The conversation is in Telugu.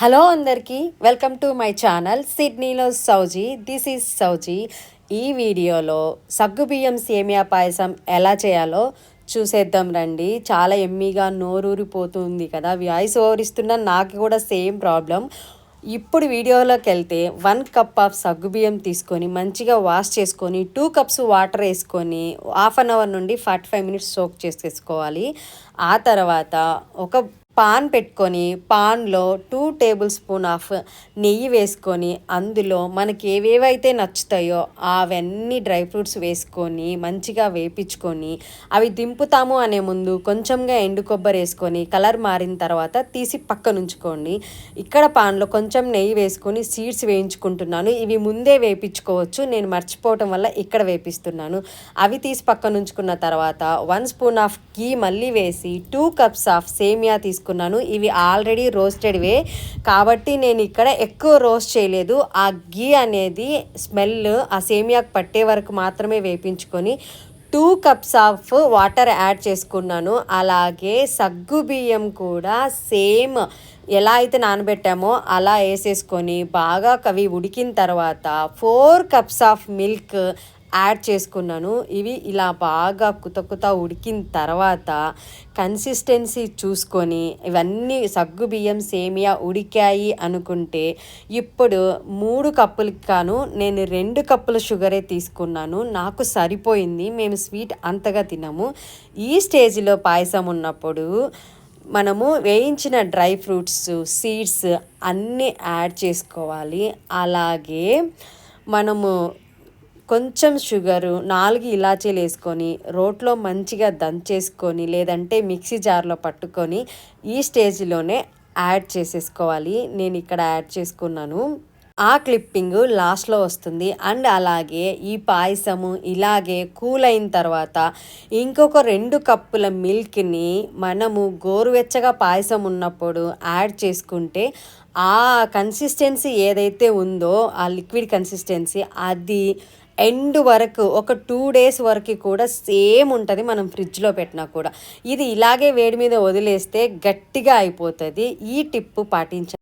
హలో అందరికీ వెల్కమ్ టు మై ఛానల్ సిడ్నీలో సౌజీ దిస్ ఈజ్ సౌజీ. ఈ వీడియోలో సగ్గుబియ్యం సేమియా పాయసం ఎలా చేయాలో చూసేద్దాం రండి. చాలా ఎమ్మీగా నోరూరిపోతుంది కదా. వాయిస్ ఓవర్ ఇస్తున్న నాకు కూడా సేమ్ ప్రాబ్లం. ఇప్పుడు వీడియోలోకి వెళ్తే వన్ కప్ ఆఫ్ సగ్గుబియ్యం తీసుకొని మంచిగా వాష్ చేసుకొని టూ కప్స్ వాటర్ వేసుకొని హాఫ్ అన్ అవర్ నుండి ఫార్టీ ఫైవ్ మినిట్స్ సోక్ చేసేసుకోవాలి. ఆ తర్వాత ఒక పాన్ పెట్టుకొని పాన్లో టూ టేబుల్ స్పూన్ ఆఫ్ నెయ్యి వేసుకొని అందులో మనకి ఏవేవైతే నచ్చుతాయో అవన్నీ డ్రై ఫ్రూట్స్ వేసుకొని మంచిగా వేపించుకొని అవి దింపుతాము అనే ముందు కొంచెంగా ఎండు కొబ్బరి వేసుకొని కలర్ మారిన తర్వాత తీసి పక్కనుంచుకోండి ఇక్కడ పాన్లో కొంచెం నెయ్యి వేసుకొని సీడ్స్ వేయించుకుంటున్నాను. ఇవి ముందే వేపించుకోవచ్చు. నేను మర్చిపోవటం వల్ల ఇక్కడ వేపిస్తున్నాను. అవి తీసి పక్కనుంచుకున్న తర్వాత వన్ స్పూన్ ఆఫ్ గీ మళ్ళీ వేసి టూ కప్స్ ఆఫ్ సేమియా తీసుకున్నాను ఇవి ఆల్రెడీ రోస్టెడ్వే. కాబట్టి నేను ఇక్కడ ఎక్కువ రోస్ట్ చేయలేదు. ఆ గీ అనేది స్మెల్ ఆ సేమియాకు పట్టే వరకు మాత్రమే వేపించుకొని two cups of water add చేసుకున్నాను. అలాగే సగ్గు బియ్యం కూడా సేమ్ ఎలా అయితే నానబెట్టామో అలా వేసేసుకొని బాగా కవి ఉడికిన తర్వాత four cups of milk add చేసుకున్నాను. ఇవి ఇలా బాగా కుత కుత ఉడికిన తర్వాత కన్సిస్టెన్సీ చూసుకొని ఇవన్నీ సగ్గు బియ్యం సేమియా ఉడికాయి అనుకుంటే ఇప్పుడు మూడు కప్పులకి కాను నేను రెండు కప్పుల షుగరే తీసుకున్నాను. నాకు సరిపోయింది. మేము స్వీట్ అంతగా తినము. ఈ స్టేజ్లో పాయసం ఉన్నప్పుడు మనము వేయించిన డ్రై ఫ్రూట్స్ సీడ్స్ అన్నీ యాడ్ చేసుకోవాలి. అలాగే మనము కొంచెం షుగరు నాలుగు ఇలాచీలు వేసుకొని రోట్లో మంచిగా దంచేసుకొని లేదంటే మిక్సీ జార్లో పట్టుకొని ఈ స్టేజ్లోనే యాడ్ చేసేసుకోవాలి. నేను ఇక్కడ యాడ్ చేసుకున్నాను. ఆ క్లిప్పింగ్ లాస్ట్లో వస్తుంది. అండ్ అలాగే ఈ పాయసము ఇలాగే కూల్ అయిన తర్వాత ఇంకొక రెండు కప్పుల మిల్క్ని మనము గోరువెచ్చగా పాయసం ఉన్నప్పుడు యాడ్ చేసుకుంటే ఆ కన్సిస్టెన్సీ ఏదైతే ఉందో ఆ లిక్విడ్ కన్సిస్టెన్సీ అది ఎండ్ వరకు ఒక టూ డేస్ వరకు కూడా సేమ్ ఉంటుంది మనం ఫ్రిడ్జ్లో పెట్టినా కూడా. ఇది ఇలాగే వేడి మీద వదిలేస్తే గట్టిగా అయిపోతుంది. ఈ టిప్పు పాటించ